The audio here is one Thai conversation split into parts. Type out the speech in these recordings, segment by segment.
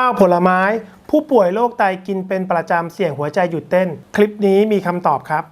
9 ผลไม้ ผู้ป่วยโรคไตกินเป็นประจำเสี่ยงหัวใจหยุดเต้น คลิปนี้มีคำตอบครับ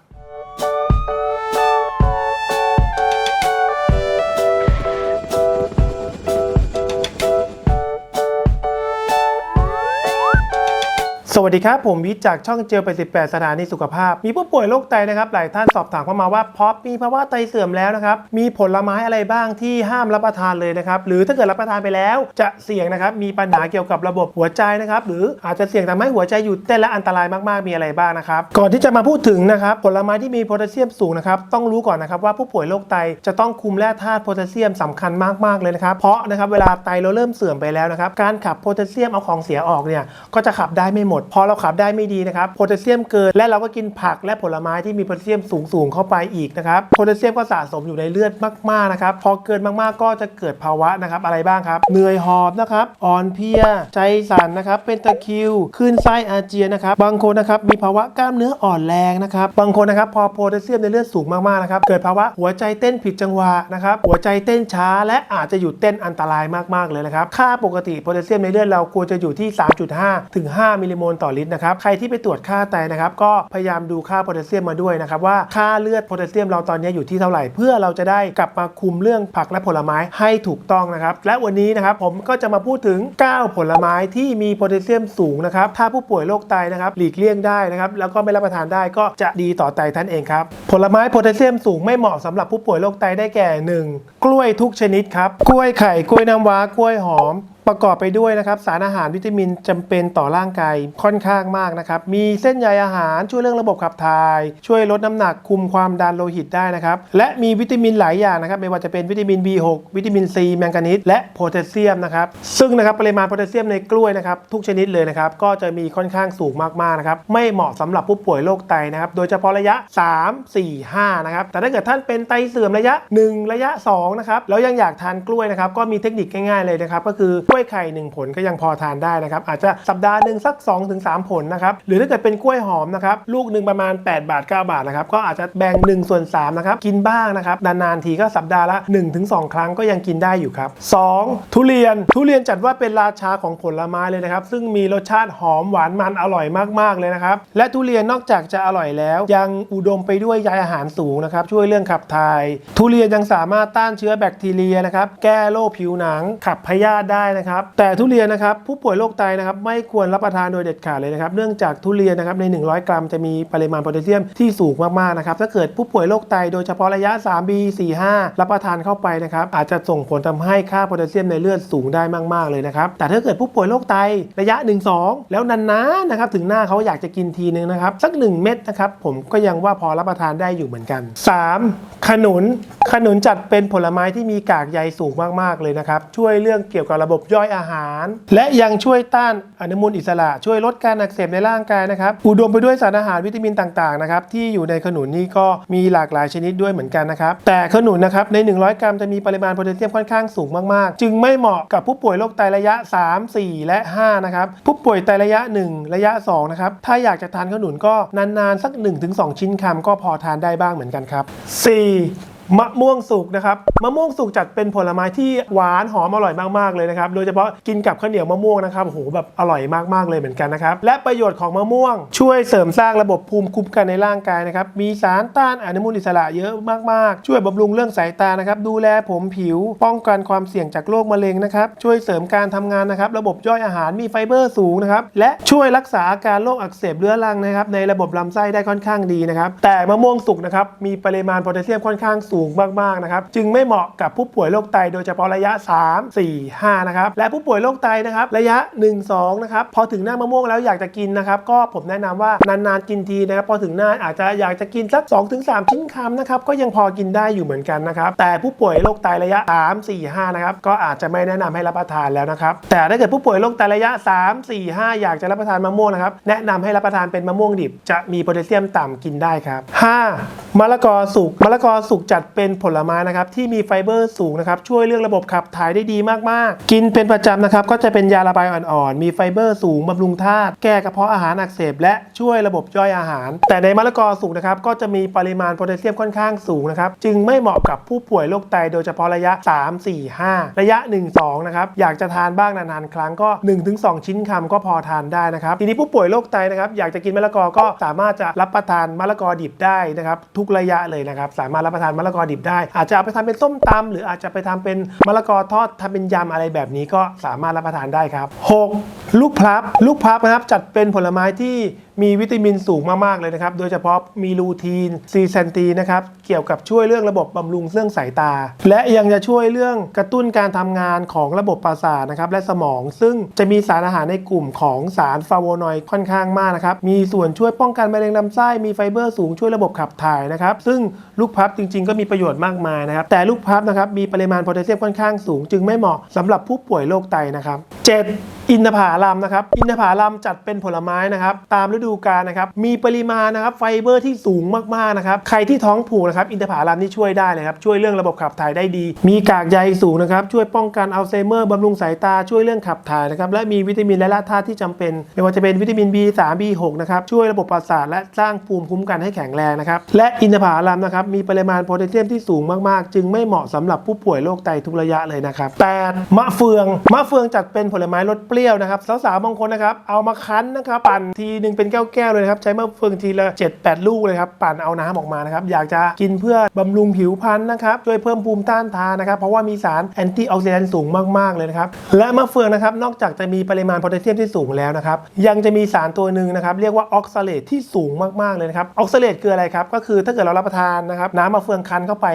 สวัสดีครับ ผมวิจากช่องเจลไป18 สถานีสุขภาพ มีผู้ป่วยโรคไตนะครับ หลายท่านสอบถามเข้ามาว่าพอมีภาวะไตเสื่อมแล้วนะครับ มีผลไม้อะไรบ้างที่ห้ามรับประทานเลยนะครับ หรือถ้าเกิดรับประทานไปแล้ว จะเสี่ยงนะครับ มีปัญหาเกี่ยวกับระบบหัวใจนะครับ หรืออาจจะเสี่ยงทำให้หัวใจหยุดเต้นและอันตรายมากๆ มีอะไรบ้างนะครับ ก่อนที่จะมาพูดถึงนะครับ ผลไม้ที่มีโพแทสเซียมสูงนะครับ ต้องรู้ก่อนนะครับว่าผู้ป่วยโรคไตจะต้องคุมแร่ธาตุโพแทสเซียมสำคัญมากๆ เลยนะครับ เพราะนะครับเวลาไตเราเริ่มเสื่อมไปแล้วนะครับ การขับโพแทสเซียมเอาของเสียออกเนี่ย ก็จะขับได้ไม่หมดพอเราขับได้ไม่ดีนะครับโพแทสเซียมเกิน และเราก็กินผักและผลไม้ที่มีโพแทสเซียมสูงๆเข้าไปอีกนะครับโพแทสเซียมก็สะสมอยู่ในเลือดมากๆนะครับพอเกินมากๆก็จะเกิดภาวะนะครับอะไรบ้างครับ เหนื่อยหอบนะครับอ่อนเพลีย ใจสั่นนะครับ เป็นตะคริวคลื่นไส้อาเจียนนะครับ บางคนนะครับมีภาวะกล้ามเนื้ออ่อนแรงนะครับ บางคนนะครับพอโพแทสเซียมในเลือดสูงมากๆนะครับ เกิดภาวะหัวใจเต้นผิดจังหวะนะครับ หัวใจเต้นช้าและอาจจะหยุดเต้นอันตรายมากๆเลยนะครับ ค่าปกติโพแทสเซียมในเลือดเราควรจะอยู่ที่ 3.5 ถึง 5 มิลลิโมลต่อลิตรนะครับ ใครที่ไปตรวจค่าไตนะครับ ก็พยายามดูค่าโพแทสเซียมมาด้วยนะครับว่าค่าเลือดโพแทสเซียมเราตอนนี้อยู่ที่เท่าไหร่ เพื่อเราจะได้กลับมาคุมเรื่องผักและผลไม้ให้ถูกต้องนะครับ และวันนี้นะครับผมก็จะมาพูดถึง 9 ผลไม้ที่มีโพแทสเซียมสูงนะครับ ถ้าผู้ป่วยโรคไตนะครับหลีกเลี่ยงได้นะครับ แล้วก็ไม่รับประทานได้ก็จะดีต่อไตท่านเองครับ ผลไม้โพแทสเซียมสูงไม่เหมาะสำหรับผู้ป่วยโรคไตได้แก่ 1. กล้วยทุกชนิดครับ กล้วยไข่ กล้วยน้ำว้า กล้วยหอม ประกอบไปด้วยนะครับสารอาหารวิตามินจำเป็นต่อร่างกายค่อนข้างมากนะครับ มีเส้นใยอาหารช่วยเรื่องระบบขับถ่าย ช่วยลดน้ำหนักคุมความดันโลหิตได้นะครับ และมีวิตามินหลายอย่างนะครับ ไม่ว่าจะเป็นวิตามิน B6 วิตามิน C แมงกานีสและโพแทสเซียมนะครับ ซึ่งนะครับปริมาณโพแทสเซียมในกล้วยนะครับทุกชนิดเลยนะครับก็จะมีค่อนข้างสูงมากๆนะครับไม่เหมาะสำหรับผู้ป่วยโรคไตนะครับโดยเฉพาะระยะ 3 4 5นะครับแต่ถ้าเกิดท่านเป็นไตเสื่อมระยะ 1 ระยะ2นะครับแล้วยังอยากทานกล้วยนะครับก็มีเทคนิคง่ายๆเลยนะครับก็คือกล้วยไข่1ผลก็ยังพอทานได้นะครับอาจจะสัปดาห์หนึ่งสัก 2-3 ผลนะครับหรือถ้าเกิดเป็นกล้วยหอมนะครับลูกหนึ่งประมาณ 8 บาท 9 บาทนะครับก็อาจจะแบ่ง1ส่วน3นะครับกินบ้างนะครับนานๆทีก็สัปดาห์ละ 1-2 ครั้งก็ยังกินได้อยู่ครับ 2. ทุเรียนทุเรียนจัดว่าเป็นราชาของผลไม้เลยนะครับซึ่งมีรสชาติหอมหวานมันอร่อยมากๆเลยนะครับและทุเรียนนอกจากจะอร่อยแล้ว ยังอุดมไปด้วยใยอาหารสูงนะครับช่วยเรื่องขับถ่าย ทุเรียนยังสามารถต้านเชื้อแบคทีเรียนะครับแก้โรคผิวหนังขับพยาธิได้นะครับ แต่ทุเรียนนะครับผู้ป่วยโรคไตนะครับไม่ควรรับประทานโดยเด็ดขาดเลยนะครับเนื่องจากทุเรียนนะครับใน 100 กรัมจะมีปริมาณโพแทสเซียมที่สูงมากๆนะครับถ้าเกิดผู้ป่วยโรคไตโดยเฉพาะระยะ 3B 4 5 รับประทานเข้าไปนะครับอาจจะส่งผลทำให้ค่าโพแทสเซียมในเลือดสูงได้มากๆเลยนะครับแต่ถ้าเกิดผู้ป่วยโรคไตระยะ 1 2 แล้วนานๆนะครับถึงหน้าเขาอยากจะกินทีนึงนะครับสัก 1 เม็ดนะครับผมก็ยังว่าพอรับประทานได้อยู่เหมือนกัน 3. ขนุนขนุนจัดเป็นผลไม้ที่มีกากใยสูงมากๆเลยนะครับช่วยเรื่องเกี่ยวกับระบบย่อยอาหาร และยังช่วยต้านอนุมูลอิสระ ช่วยลดการอักเสบในร่างกายนะครับ อุดมไปด้วยสารอาหารวิตามินต่างๆนะครับที่อยู่ในขนุนนี่ก็มีหลากหลายชนิดด้วยเหมือนกันนะครับ แต่ขนุนนะครับใน 100 กรัมจะมีปริมาณโพแทสเซียมค่อนข้างสูงมากๆ จึงไม่เหมาะกับผู้ป่วยโรคไตระยะ 3 4 และ 5 นะครับ ผู้ป่วยไตระยะ 1 ระยะ 2 นะครับ ถ้าอยากจะทานขนุนก็นานๆ สัก 1-2 ชิ้นคำก็พอทานได้บ้างเหมือนกันครับ 4. มะม่วงสุกนะครับมะม่วงสุกจัดเป็นผลไม้ที่หวานหอมอร่อยมากๆเลยนะครับโดยเฉพาะกินกับข้าวเหนียวมะม่วงนะครับโอ้โหแบบอร่อยมากๆเลยเหมือนกันนะครับและประโยชน์ของมะม่วง ช่วยเสริมสร้างระบบภูมิคุ้มกันในร่างกายนะครับมีสารต้านอนุมูลอิสระเยอะมากๆ ช่วยบำรุงเรื่องสายตานะครับดูแลผมผิว ป้องกันความเสี่ยงจากโรคมะเร็งนะครับช่วยเสริมการทำงานนะครับระบบย่อยอาหารมีไฟเบอร์สูงนะครับและช่วยรักษาอาการโรคอักเสบเรื้อรังนะครับในระบบลำไส้ได้ค่อนข้างดีนะครับแต่มะม่วงสุกนะครับมีปริมาณโพแทสเซียมค่อนข้างสูงมากๆนะครับจึงไม่เหมาะกับผู้ป่วยโรคไตโดยเฉพาะระยะ 3 4 5นะครับและผู้ป่วยโรคไตนะครับระยะ 1 2นะครับพอถึงหน้ามะม่วงแล้วอยากจะกินนะครับก็ผมแนะนำว่านานๆกินทีนะครับพอถึงหน้าอาจจะอยากจะกินสัก 2-3 ชิ้นคำนะครับก็ยังพอกินได้อยู่เหมือนกันนะครับแต่ผู้ป่วยโรคไตระยะ 3 4 5นะครับก็อาจจะไม่แนะนำให้รับประทานแล้วนะครับแต่ถ้าเกิดผู้ป่วยโรคไตระยะ 3 4 5 อยากจะรับประทานมะม่วงนะครับแนะนำให้รับประทานเป็นมะม่วงดิบ จะมีโพแทสเซียมต่ำกินได้ครับ 5. มะละกอสุกมะละกอสุกจัดเป็นผลไม้นะครับที่มีไฟเบอร์สูงนะครับช่วยเรื่องระบบขับถ่ายได้ดีมากๆ กินเป็นประจำนะครับก็จะเป็นยาระบายอ่อนๆ มีไฟเบอร์สูงบำรุงธาตุแก้กระเพาะอาหารอักเสบและช่วยระบบย่อยอาหาร แต่ในมะละกอสุกนะครับก็จะมีปริมาณโพแทสเซียมค่อนข้างสูงนะครับจึงไม่เหมาะกับผู้ป่วยโรคไตโดยเฉพาะระยะ 3 4 5 ระยะ 1 2นะครับอยากจะทานบ้างนานๆครั้งก็ 1-2 ชิ้นคำก็พอทานได้นะครับทีนี้ผู้ป่วยโรคไตนะครับอยากจะกินมะละกอก็สามารถจะรับประทานมะละกอดิบได้นะครับทุกระยะเลยนะครับสามารถรับประทานมะละกอดิบได้ อาจจะเอาไปทำเป็นส้มตำหรืออาจจะไปทำเป็นมะละกอทอดทำเป็นยำอะไรแบบนี้ก็สามารถรับประทานได้ครับ 6. ลูกพลับ ลูกพลับนะครับจัดเป็นผลไม้ที่ มีวิตามินสูงมากๆเลยนะครับ โดยเฉพาะมีลูทีนซีแซนตีนะครับ เกี่ยวกับช่วยเรื่องระบบบำรุงเรื่องสายตา และยังจะช่วยเรื่องกระตุ้นการทำงานของระบบประสาทนะครับและสมอง ซึ่งจะมีสารอาหารในกลุ่มของสารฟลาโวนอยด์ค่อนข้างมากนะครับ มีส่วนช่วยป้องกันมะเร็งลำไส้ มีไฟเบอร์สูงช่วยระบบขับถ่ายนะครับ ซึ่งลูกพับจริง ๆ ก็มีประโยชน์มากมายนะครับ แต่ลูกพับนะครับมีปริมาณโพแทสเซียมค่อนข้างสูง จึงไม่เหมาะสำหรับผู้ป่วยโรคไตนะครับ 7. อินทผลัมนะครับ อินทผลัมจัดเป็นผลไม้นะครับ ตามฤดูกาลนะครับ มีปริมาณนะครับไฟเบอร์ที่สูงมากๆนะครับ ใครที่ท้องผูกนะครับ อินทผลัมนี่ช่วยได้เลยครับ ช่วยเรื่องระบบขับถ่ายได้ดี มีกากใยสูงนะครับ ช่วยป้องกันอัลไซเมอร์บำรุงสายตา ช่วยเรื่องขับถ่ายนะครับ และมีวิตามินและแร่ธาตุที่จำเป็น ไม่ว่าจะเป็นวิตามิน B3 B6 นะครับ ช่วยระบบประสาทและสร้างภูมิคุ้มกันให้แข็งแรงนะครับ และอินทผลัมนะครับ มีปริมาณโพแทสเซียมที่สูงมากๆ จึงไม่เหมาะสำหรับผู้ป่วยโรคไตทุกระยะเลยนะครับ 8. มะเฟือง มะเฟืองจัดเป็นผลไม้รสเปรี้ยวนะครับสาวๆบางคนนะครับเอามาคั้นนะครับปั่นทีหนึ่งเป็นแก้วๆเลยนะครับใช้มะเฟืองทีละ7-8 ลูกเลยครับปั่นเอาน้ำออกมานะครับอยากจะกินเพื่อบำรุงผิวพรรณนะครับช่วยเพิ่มภูมิต้านทานนะครับเพราะว่ามีสารแอนตี้ออกซิแดนต์สูงมากๆเลยนะครับและมะเฟืองนะครับนอกจากจะมีปริมาณโพแทสเซียมที่สูงแล้วนะครับยังจะมีสารตัวหนึ่งนะครับเรียกว่าออกซาเลตที่สูงมากๆเลยนะครับออกซาเลตคืออะไรครับก็คือถ้าเกิดเรารับประทานนะครับน้ำมะเฟืองคั้นเข้าไป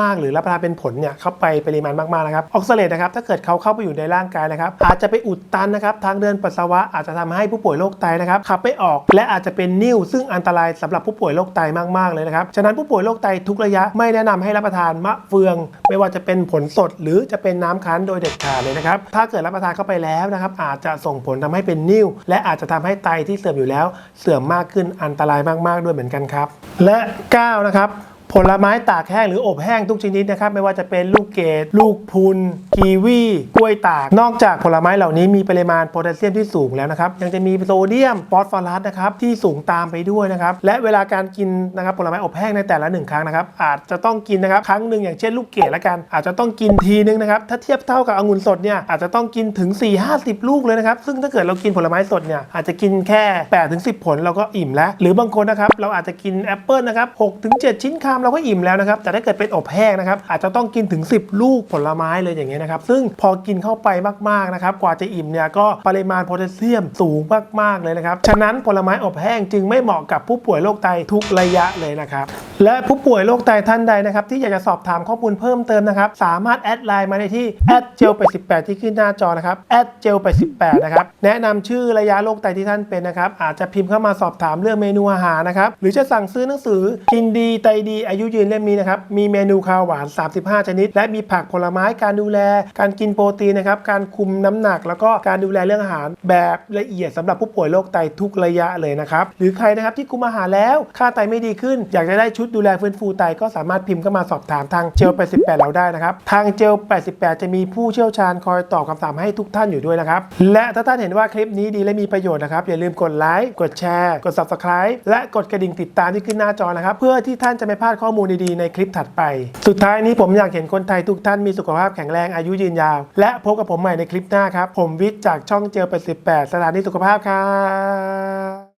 มากๆ หรือรับประทานเป็นผลเนี่ยเข้าไปปริมาณมากๆนะครับออกซาเลตนะครับถ้าเกิดเขาเข้าไปอยู่ในร่างกายนะครับอาจจะไปอุดตันนะครับทางเดินปัสสาวะอาจจะทำให้ผู้ป่วยโรคไตนะครับขับไม่ออกและอาจจะเป็นนิ่วซึ่งอันตรายสำหรับผู้ป่วยโรคไตมากๆเลยนะครับฉะนั้นผู้ป่วยโรคไตทุกระยะไม่แนะนำให้รับประทานมะเฟือง ไม่ว่าจะเป็นผลสดหรือจะเป็นน้ำคั้นโดยเด็ดขาดเลยนะครับถ้าเกิดรับประทานเข้าไปแล้วนะครับอาจจะส่งผลทำให้เป็นนิ่วและอาจจะทำให้ไตที่เสื่อมอยู่แล้ว เสื่อมมากขึ้นอันตรายมาก ๆ ด้วยเหมือนกันครับ และ9นะครับ ผลไม้ตากแห้งหรืออบแห้งทุกชนิดนะครับไม่ว่าจะเป็นลูกเกดลูกพุนกีวีกล้วยตาก นอกจากผลไม้เหล่านี้มีปริมาณโพแทสเซียมที่สูงแล้วนะครับยังจะมีโซเดียมฟอสฟอรัสนะครับที่สูงตามไปด้วยนะครับและเวลาการกินนะครับผลไม้อบแห้งในแต่ละหนึ่งครั้งนะครับอาจจะต้องกินนะครับครั้งหนึ่งอย่างเช่นลูกเกดละกัน อาจจะต้องกินทีนึงนะครับถ้าเทียบเท่ากับองุ่นสดเนี่ยอาจจะต้องกินถึง 4 50 ลูกเลยนะครับซึ่งถ้าเกิดเรากินผลไม้สดเนี่ยอาจจะกินแค่8ถึง10 ผลเราก็อิ่มแล้ว หรือบางคนนะครับเราอาจจะกินแอปเปิลนะครับ6ถึง7ชิ้นคำเราก็อิ่มแล้วนะครับแต่ถ้าเกิดเป็นอบแห้งนะครับอาจจะต้องกินถึง 10 ลูกผลไม้เลยอย่างเงี้ยนะครับซึ่งพอกินเข้าไปมากๆนะครับกว่าจะอิ่มเนี่ยก็ปริมาณโพแทสเซียมสูงมากๆเลยนะครับฉะนั้นผลไม้อบแห้งจึงไม่เหมาะกับผู้ป่วยโรคไตทุกระยะเลยนะครับและผู้ป่วยโรคไตท่านใดนะครับที่อยากจะสอบถามข้อมูลเพิ่มเติมนะครับสามารถแอดไลน์มาได้ที่แอดเจล88 ที่ขึ้นหน้าจอนะครับแอดเจล88 นะครับแนะนำชื่อระยะโรคไตที่ท่านเป็นนะครับอาจจะพิมพ์เข้ามาสอบถามเรื่องเมนูอาหารนะครับหรือจะสั่งซื้อหนังสือกินดีไตดีอายุยืนเล่มนี้นะครับมีเมนูข้าวหวาน 35 ชนิด และมีผักผลไม้การดูแล การกินโปรตีนนะครับการคุมน้ำหนัก แล้วก็การดูแลเรื่องอาหารแบบละเอียดสำหรับผู้ป่วยโรคไตทุกระยะเลยนะครับหรือใครนะครับที่คุมอาหารแล้วค่าไตไม่ดีขึ้น อยากจะได้ชุดดูแลฟื้นฟูไตก็สามารถพิมพ์เข้ามาสอบถามทางเจล 88 เราได้นะครับทางเจล 88 จะมีผู้เชี่ยวชาญคอยตอบคำถามให้ทุกท่านอยู่ด้วยนะครับและถ้าท่านเห็นว่าคลิปนี้ดีและมีประโยชน์นะครับอย่าลืมกดไลค์กดแชร์ กด subscribe และกดกระดิ่งติดตามที่ขึ้นหน้าจอนะครับเพื่อที่ท่านจะไม่พลาดข้อมูลดีๆในคลิปถัดไป สุดท้ายนี้ผมอยากเห็นคนไทยทุกท่านมีสุขภาพแข็งแรงอายุยืนยาว และพบกับผมใหม่ในคลิปหน้าครับ ผมวิทย์จากช่องเจอ88สถานีสุขภาพครับ